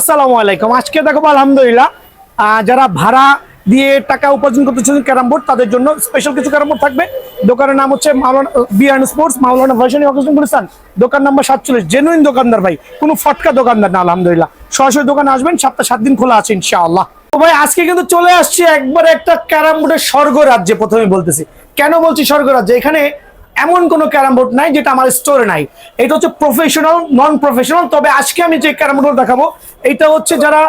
আসসালামু আলাইকুম। আজকে দেখো আলহামদুলিল্লাহ যারা ভাড়া দিয়ে টাকা উপার্জন করতে চান ক্যারাম বোর্ড, তাদের জন্য স্পেশাল কিছু ক্যারাম বোর্ড থাকবে। দোকানের নাম হচ্ছে মাওলানা বিয়ান স্পোর্টস মাওলানা ভার্সন অকেশন গুলিস্তান। দোকান নাম্বার সাতচল্লিশ জেনুইন দোকানদার ভাই, কোনো ফটকা দোকানদার না, আলহামদুলিল্লাহ। সরাসরি দোকানে আসবেন সপ্তাহ সাত দিন খোলা আছে, ইনশাআল্লাহ। তো ভাই, আজকে কিন্তু চলে আসছে একবার একটা ক্যারাম বোর্ডের স্বর্গ রাজ্যে, প্রথমে বলতেছি। কেন বলছি স্বর্গ রাজ্যে? এখানে এমন কোনো ক্যারাম বোর্ড নাই যেটা আমার স্টোরে নাই। এটা হচ্ছে প্রফেশনাল নন প্রফেশনাল তবে আজকে আমি যে ক্যারাম বোর্ড দেখাবো, এটা হচ্ছে যারা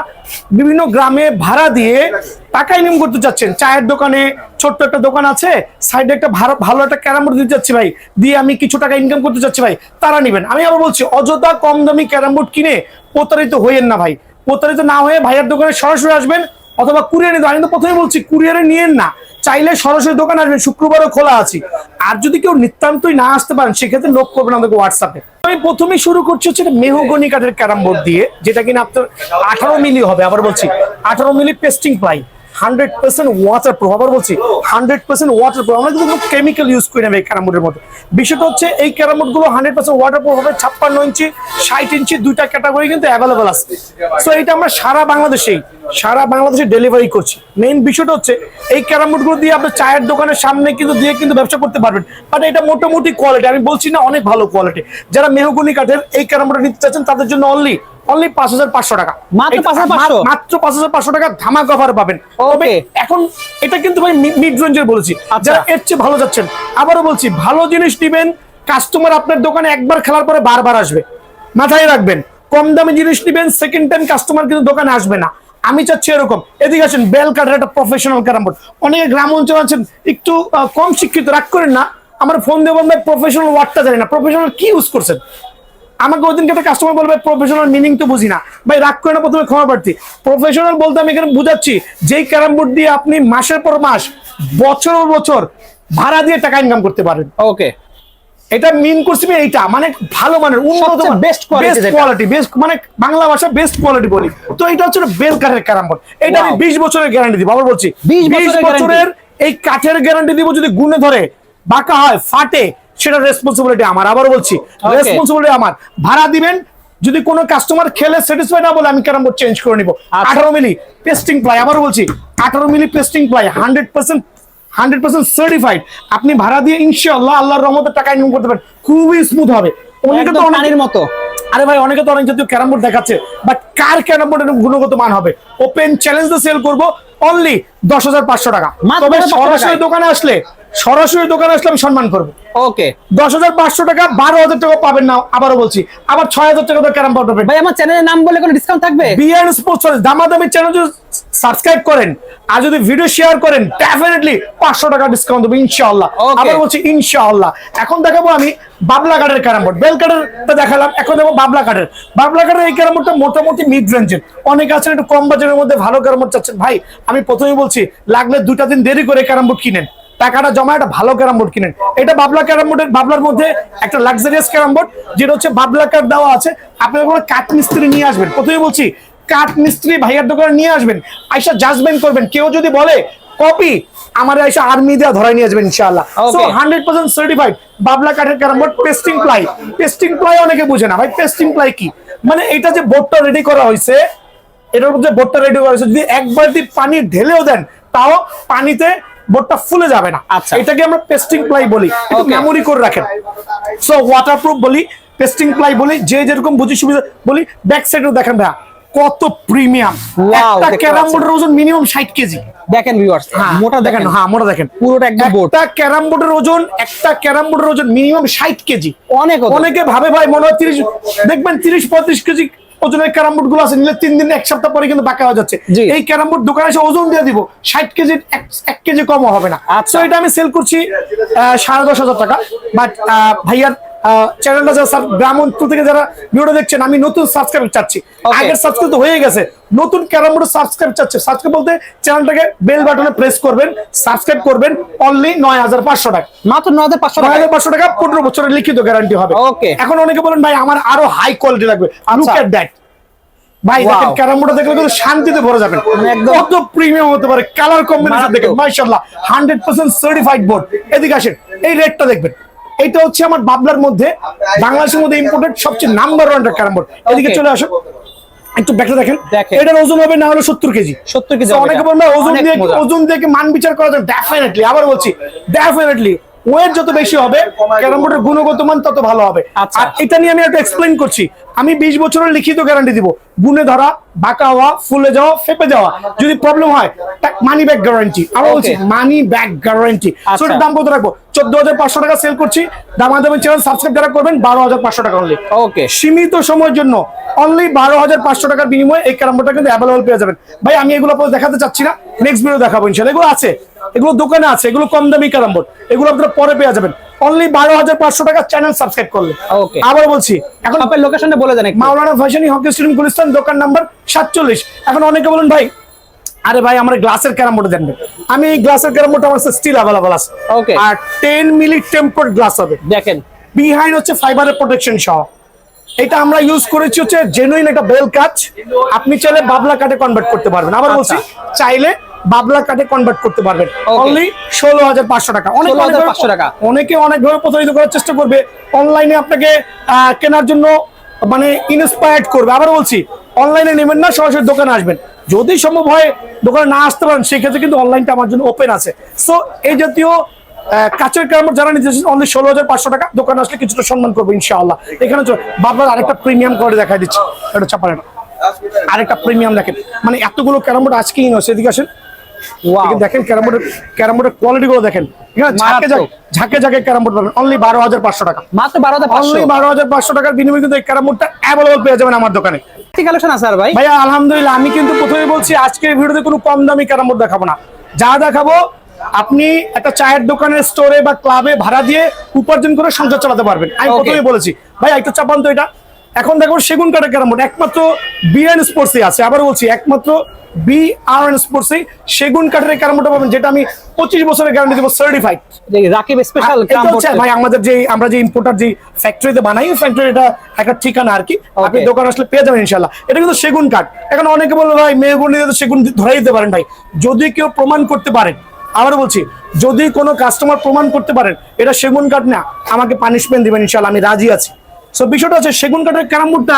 বিভিন্ন গ্রামে ভাড়া দিয়ে টাকা ইনকাম করতে চাচ্ছেন। চায়ের দোকানে ছোট্ট একটা দোকান আছে সাইডে একটা ভালো ভালো একটা ক্যারাম বোর্ড দিতে চাচ্ছি ভাই, দিয়ে আমি কিছু টাকা ইনকাম করতে চাচ্ছি ভাই, তারা নেবেন। আমি আবার বলছি, অযথা কম দামি ক্যারাম বোর্ড কিনে প্রতারিত হইয়েন না ভাই। প্রতারিত না হয়ে ভাইয়ের দোকানে সরাসরি আসবেন, অথবা কুরিয়ারে নিতে আমি তো প্রথমে বলছি কুরিয়ারে নিয়েন না। চাইলে সরাসরি দোকান আসবেন, শুক্রবারও খোলা আছি। আর যদি কেউ নিতান্তই না আসতে পারেন, সেক্ষেত্রে লোক করবেন আমাদেরকে হোয়াটসঅ্যাপে আমি প্রথমে শুরু করছি হচ্ছে মেহগনি কাঠের ক্যারাম বোর্ড দিয়ে, যেটা কিনা আপনার আঠারো মিলি হবে, আবার বলছি, আঠারো milli pasting ply hundred percent water proof আবার বলছি হান্ড্রেড পার্সেন্ট ওয়াটার প্রুফ আমরা কিন্তু কেমিক্যাল ইউজ করি না এই ক্যারাম বোর্ডের মধ্যে। বিষয়টা হচ্ছে এই ক্যারাম বোর্ডগুলো হান্ড্রেড পার্সেন্ট ওয়াটার প্রুফ হবে, ছাপ্পান্ন ইঞ্চি, ষাট ইঞ্চি দুইটা ক্যাটাগরি কিন্তু অ্যাভেলেবল আছে। সো এটা আমরা সারা বাংলাদেশেই, সারা বাংলাদেশে ডেলিভারি করছি। মেইন বিষয়টা হচ্ছে এই ক্যারাম বোর্ডগুলো দিয়ে আপনার চায়ের দোকানের সামনে কিন্তু দিয়ে কিন্তু ব্যবসা করতে পারবেন। বাট এটা মোটামুটি কোয়ালিটি আমি বলছি না অনেক ভালো কোয়ালিটি যারা মেহগুনি কাঠের এই ক্যারাম বোর্ড নিতে চাচ্ছেন, তাদের জন্য অনলি অনলি পাঁচ হাজার পাঁচশো টাকা। মাত্র এটা- 5,500? মা- মাত্র পাঁচ হাজার পাঁচশো টাকা ধামাক অফার পাবেন। তবে এখন এটা কিন্তু ভাই মিড রেঞ্জের বলেছি। আচ্ছা। যারা এর চেয়ে ভালো যাচ্ছেন আবারও বলছি ভালো জিনিস নিবেন কাস্টমার আপনার দোকানে একবার খেলার পরে বারবার আসবে। মাথায় রাখবেন কম দামি জিনিস নিবেন সেকেন্ড টাইম কাস্টমার কিন্তু দোকানে আসবে না। আমি চাচ্ছি এরকম। এদিকে আসেন বেল কাটার একটা প্রফেশনাল ক্যারাম বোর্ড অনেকে গ্রাম অঞ্চল আছেন একটু কম শিক্ষিত রাগ করেন না। আমার ফোন দিয়ে বলবেন প্রফেশনাল ওয়ার্ডটা জানি না। প্রফেশনাল কি ইউজ করছেন? আমাকে ওই দিনকে একটা কাস্টমার বলবে প্রফেশনাল মিনিং তো বুঝি না। ভাই রাগ করে না প্রথমে ক্ষমা প্রার্থী। প্রফেশনাল বলতে আমি এখানে বুঝাচ্ছি যেই ক্যারাম বোর্ড দিয়ে আপনি মাসের পর মাস বছর বছর ভাড়া দিয়ে টাকা ইনকাম করতে পারেন। ওকে এটা মিন করছি আমি এইটা মানে ভালো মানের উন্নত বেস্ট কোয়ালিটি বেস্ট মানে বাংলা ভাষা বেস্ট কোয়ালিটি বলি। তো এটা হচ্ছে বেল কাঠের ক্যারাম বোর্ড এটা আমি বিশ বছরের গ্যারান্টি দিব আবার বলছি। বিশ বছরের বছরের এই কাঠের গ্যারান্টি দিব যদি গুণে ধরে বাঁকা হয় ফাটে সেটা রেসপন্সিবিলিটি আমার। আবার বলছি রেসপন্সিবিলিটি আমার। ভাড়া দিবেন যদি কোনো কাস্টমার খেলে স্যাটিসফাই না বলে আমি ক্যারাম বোর্ড চেঞ্জ করে নিব? আচ্ছা। আঠারো মিলি পেস্টিং প্লাই আবার বলছি আঠারো milli pasting ply hundred percent hundred percent certified আপনি ভাড়া দিয়ে ইনশাআল্লাহ আল্লাহর রহমতে টাকা ইনকাম করতে পারেন। খুবই স্মুথ হবে। অনেকে তো একদম অনেক পানির মতো। আরে ভাই অনেকে তো অনেক জাতীয় ক্যারাম বোর্ড দেখাচ্ছে বাট কার ক্যারাম বোর্ডের গুণগত মান হবে? ওপেন চ্যালেঞ্জ সেল করব অনলি দশ হাজার পাঁচশো টাকা। তবে সরাসরি দোকানে আসলে সরাসরি দোকানে আসলে আমি সম্মান করব। ওকে। দশ হাজার পাঁচশো টাকা বারো হাজার টাকা পাবেন না আবারও বলছি। আবার ছয় হাজার টাকা ক্যারাম পাবেন ভাই আমার চ্যানেলের নাম বলে কোনো ডিসকাউন্ট থাকবে? বিআর স্পোর্টস দামাদামি চ্যানেল যদি সাবস্ক্রাইব করেন আর যদি ভিডিও শেয়ার করেন ডেফিনেটলি পাঁচশো টাকা ডিসকাউন্ট দেবো ইনশাআল্লাহ. আবার বলছি ইনশাআল্লাহ। এখন দেখাবো আমি বাবলা কাঠের ক্যারাম বোর্ড বেল কাঠের দেখালাম এখন দেবো বাবলা কাঠের। বাবলা কাঠের এই ক্যারাম বোর্ডটা মোটামুটি মিড রেঞ্জের অনেক আছেন একটু কম বাজারের মধ্যে ভালো ক্যারাম বোর্ড চাচ্ছেন। ভাই আমি প্রথমেই বলছি লাগলে দুটা দিন দেরি করে ক্যারাম বোর্ড কিনেন। টাকাটা জমা একটা ভালো ক্যারাম বোর্ড কিনেন। এটা বাবলা ক্যারাম বোর্ডের বাবলার মধ্যে একটা লাক্সারিয়াস ক্যারাম বোর্ড যেটা হচ্ছে বাবলা কাঠ দেওয়া আছে। আপনি কোনো কাঠ মিস্ত্রি নিয়ে আসবেন প্রথমে বলছি কাঠ মিস্ত্রি ভাইয়ার দোকানে নিয়ে আসবেন আইসা জাজমেন্ট করবেন। কেউ যদি বলে কপি আমার আইসা আর্মি দেওয়া ধরাই নিয়ে আসবেন ইনশাআল্লাহ। সো হান্ড্রেড পার্সেন্ট সার্টিফাইড বাবলা কাঠের carrom board pasting ply pasting ply অনেকে বুঝে না ভাই পেস্টিং প্লাই কি? মানে এটা যে বোর্ডটা রেডি করা হয়েছে এটার মধ্যে বোর্ডটা রেডি করা হয়েছে। যদি একবার বালতি পানি ঢেলেও দেন তাও পানিতে বোর্ডটা ফুলে যাবে না। আচ্ছা। এটাকে আমরা পেস্টিং প্লাই বলি। মেমোরি করে রাখেন। সো ওয়াটারপ্রুফ বলি পেস্টিং প্লাই বলি যে যেরকম বুঝি সুবিধা বলি ব্যাক সাইডেও দেখেন ভাইয়া কত প্রিমিয়াম একটা ক্যারাম বোর্ডের ওজন মিনিমাম ষাট কেজি। দেখেন ভিউয়ার্স হ্যাঁ, মোটা দেখেন হ্যাঁ মোটা দেখেন। পুরোটা একদম বোর্ড একটা ক্যারাম বোর্ডের ওজন একটা ক্যারাম বোর্ডের ওজন মিনিমাম ষাট কেজি। অনেক অনেকে ভাবে ভাই মনে হয় তিরিশ দেখবেন তিরিশ পঁয়ত্রিশ কেজি ওজনের ক্যারাম বোর্ডগুলো আছে নিলে তিন দিন এক সপ্তাহ পরে কিন্তু বাঁকা হয়ে যাচ্ছে। এই ক্যারাম বোর্ড দোকানে এসে ওজন দিয়ে দিব ষাট কেজি এক কেজি কমও হবে না আচ্ছা। এটা আমি সেল করছি সাড়ে দশ হাজার টাকা বাট ভাইয়ার চ্যানেলটা যারা গ্রাম থেকে যারা ভিডিও দেখছেন আমি নতুন সাবস্ক্রাইব চাচ্ছি। আগের সাবস্ক্রাইব তো হয়ে গেছে। নতুন ক্যারাম বোর্ড সাবস্ক্রাইব চাচ্ছে। সাবস্ক্রাইব বলতে চ্যানেলটাকে বেল বাটনে প্রেস করবেন সাবস্ক্রাইব করবেন অনলি নয় হাজার পাঁচশো টাকা। মাত্র ন হাজার পাঁচশো নয় হাজার পাঁচশো টাকা পনেরো বছরের লিখিত গ্যারান্টি হবে। Okay. এখন অনেকে বলেন ভাই আমার আরও হাই কোয়ালিটি লাগবে। লুক। এট দ্যাট ভাই. দেখেন ক্যারাম বোর্ড দেখলে কিন্তু শান্তিতে ভরে যাবেন। মানে কত প্রিমিয়াম হতে পারে। Colour combination. দেখেন মাশাআল্লাহ। 100% সার্টিফাইড বোর্ড এদিকে আসেন এই রেটটা দেখবেন। এইটা হচ্ছে আমার বাবলার মধ্যে বাংলাদেশের মধ্যে ইম্পোর্টেড সবচেয়ে নাম্বার ওয়ান ক্যারাম বোর্ড। এদিকে চলে আসো। একটু ব্যাগটা দেখেন। এটার ওজন হবে না হলো সত্তর কেজি। 70 কেজি অনেকে বলবে ওজন দিয়ে ওজন দিয়ে মান বিচার করা যায়। ডেফিনেটলি আবার বলছি ডেফিনেটলি ওয়েট যত বেশি হবে ক্যারাম বোর্ডের গুণগত মান তত ভালো হবে। আচ্ছা। আর এটা নিয়ে আমি একটু এক্সপ্লেন করছি। আমি বিশ বছরের লিখিত গ্যারান্টি দিব। গুনে ধরা বাঁকা হওয়া ফুলে যাওয়া ফেপে যাওয়া। যদি প্রবলেম হয় মানি ব্যাক গ্যারান্টি আমরা বলছি মানি ব্যাক গ্যারান্টি আচ্ছা। দাম কত রাখব? চোদ্দ হাজার পাঁচশো টাকা সেল করছি। দামাদামি চ্যানেল সাবস্ক্রাইব যারা করবেন বারো হাজার পাঁচশো টাকা অনলি ওকে সীমিত সময়ের জন্য অনলি বারো হাজার পাঁচশো টাকার বিনিময়ে এই ক্যারাম বোর্ডটা কিন্তু অ্যাভেলেবল পেয়ে যাবেন। ভাই আমি এগুলো দেখাতে চাচ্ছি না। নেক্সট ভিডিও দেখাবো ইনশাল্লাহ এগুলো আছে। এগুলো দোকানে আছে এগুলো কম দামি ক্যারাম বোর্ড এগুলো আপনারা পরে পেয়ে যাবেন। অনলি বারো হাজার পাঁচশো টাকা চ্যানেল সাবস্ক্রাইব করলে। আবার বলছি এখন আপনার লোকেশনটা বলে দেন মাওলানা ফ্যাশনি হকি স্টুডিয়াম গুলিস্তান দোকান নাম্বার সাতচল্লিশ। এখন অনেকে বলুন ভাই আরে ভাই আমার গ্লাসের ক্যারাম বোর্ড দেন আমি গ্লাসের ক্যারাম বোর্ড আমার স্টিল অ্যাভেলেবল আছে। ওকে আর টেন মিলি টেম্পার্ড গ্লাস হবে। দেখেন। বিহাইন্ড হচ্ছে ফাইবারের প্রোটেকশন সহ। এটা আমরা ইউজ করেছি হচ্ছে জেনুইন একটা বেল কাজ আপনি চাইলে বাবলা কাটে কনভার্ট করতে পারবেন। আবার বলছি চাইলে বাবলা কাটে কনভার্ট করতে পারবেন। অনলি ষোলো হাজার পাঁচশো টাকা। অনেক পাঁচশো টাকা। অনেকে অনেকভাবে প্রতারিত করার চেষ্টা করবে। অনলাইনে আপনাকে কেনার জন্য মানে ইনস্পায়ার্ড করবে। আবার বলছি অনলাইনে নেবেন না সরাসরি দোকানে আসবেন। যদি সম্ভব হয় দোকানে না আসতে পারেন সেক্ষেত্রে কিন্তু অনলাইনটা আমার জন্য ওপেন আছে। সো এই জাতীয় কাচের কামড় যারা নিতে অনলি ষোলো হাজার পাঁচশো টাকা দোকানে আসলে কিছুটা সম্মান করব ইনশাআল্লাহ। এখানে বাবার আরেকটা প্রিমিয়াম করে দেখা দিচ্ছে। এটা চাপার এটা আরেকটা প্রিমিয়াম দেখেন। মানে এতগুলো ক্যারাম বোর্ড আজকেই নয় সেদিকে আসেন। দেখেন ক্যারাম বোর্ডের ক্যারাম বোর্ডের কোয়ালিটি গুলো দেখেন। ঝাঁকে ঝাঁকে ঝাঁকে ঝাঁকে ক্যারাম বোর্ড পাবেন অনলি বারো হাজার পাঁচশো টাকা। মাত্র বারো হাজার অনলি বারো হাজার পাঁচশো টাকার বিনিময়ে কিন্তু এই ক্যারাম বোর্ডটা অ্যাভেলেবল পেয়ে যাবেন আমার দোকানে। কালেকশন আছে আর ভাই। আলহামদুলিল্লাহ আমি কিন্তু প্রথমে বলছি আজকের ভিডিওতে কোনো কম দামি ক্যারাম বোর্ড দেখাবো না। যা দেখাবো আপনি একটা চায়ের দোকানের স্টোরে বা ক্লাবে ভাড়া দিয়ে উপার্জন করে সংসার চালাতে পারবেন। আমি Okay. প্রথমে বলেছি। ভাই একটু চাপান তো এটা। এখন দেখো সেগুন কাঠের ক্যারাম বোর্ড একমাত্র বিএন স্পোর্টসই আছে। আবার বলছি একমাত্র বি আর এন স্পোর্টসই সেগুন কাঠের ক্যারাম বোর্ডটা পাবেন যেটা আমি পঁচিশ বছরের গ্যারান্টি দেবো সার্টিফাইড রাকিব স্পেশাল এটা ভাই আমাদের যে আমরা যে ইম্পোর্টার যে ফ্যাক্টরিতে বানাই ফ্যাক্টরি এটা একটা ঠিকানা আর কি। আপনি দোকান আসলে পেয়ে যাবেন ইনশাল্লাহ এটা কিন্তু সেগুন কাঠ। এখন অনেকে বলবে ভাই মেহগুনি তো সেগুন ধরাই দিতে পারেন ভাই। যদি কেউ প্রমাণ করতে পারেন আবার বলছি যদি কোনো কাস্টমার প্রমাণ করতে পারেন এটা সেগুন কাঠ না আমাকে পানিশমেন্ট দিবেন ইনশাল্লাহ আমি রাজি আছি। সো বিষয়টা হচ্ছে সেগুন কাঠের ক্যারামবোর্ডটা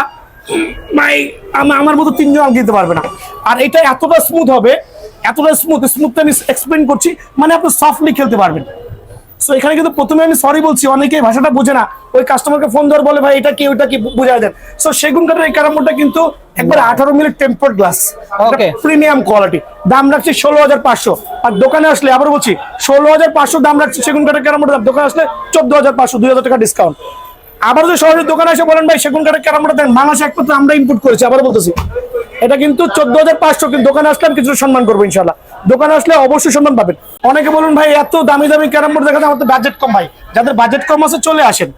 ভাই আম- আমার মতো তিনজন আমাকে দিতে পারবে না। আর এটা এতটা স্মুথ হবে এতটা স্মুথ স্মুথটা আমি এক্সপ্লেন করছি মানে আপনি সফটলি খেলতে পারবেন। সো এখানে কিন্তু প্রথমে আমি সরি বলছি অনেকে ভাষাটা বোঝে না। ওই কাস্টমারকে ফোন ধরে বলে ভাই এটা কি ওটা কি বোঝা দেন। সো সেগুন কাঠের এই ক্যারামবোর্ডটা কিন্তু একবার আঠারো minute temper glass. Premium quality দাম রাখছি ষোলো হাজার পাঁচশো। আর দোকানে আসলে আবার বলছি ষোলো হাজার পাঁচশো দাম রাখছি সেগুন কাঠের ক্যারামবোর্ড দোকানে আসলে চোদ্দ হাজার পাঁচশো দুই হাজার টাকা ডিসকাউন্ট আবার যদি সরাসরি দোকানে এসে বলেন ভাই, সেগুন কাঠের ক্যারামবোর্ড দেন, বাংলাদেশে একমাত্র আমরা ইম্পোর্ট করেছি, আবার বলতেছি। এটা কিন্তু চোদ্দ হাজার পাঁচশো, কিন্তু দোকানে আসলে আমি কিছু সম্মান করব ইনশাল্লাহ দোকানে আসলে অবশ্যই সম্মান পাবেন। অনেকে বলুন ভাই, এত দামি দামি ক্যারাম বোর্ড দেখাতে আমার তো বাজেট কম ভাই। যাদের বাজেট কম আছে, চলে আসেন।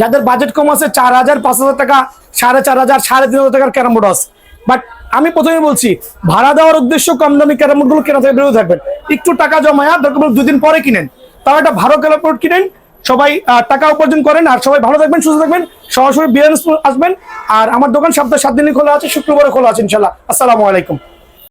যাদের বাজেট কম আছে, চার হাজার, পাঁচ হাজার টাকা, সাড়ে চার হাজার, সাড়ে তিন হাজার টাকার ক্যারাম বোর্ড আছে। বাট আমি প্রথমে বলছি, ভাড়া দেওয়ার উদ্দেশ্য কম দামি ক্যারাম বোর্ডগুলো কেনা থেকে বেরোতে থাকবেন। একটু টাকা জমায়া, দরকার দুদিন পরে কিনেন। তাও একটা ভালো ক্যারাম বোর্ড কিনেন সবাই টাকা উপার্জন করেন আর সবাই ভালো থাকবেন, সুস্থ থাকবেন, সরাসরি বিয়ার আসবেন। আর আমার দোকান সপ্তাহে সাত দিনই খোলা আছে শুক্রবারে খোলা আছে, ইনশাল্লাহ। আসসালামু আলাইকুম।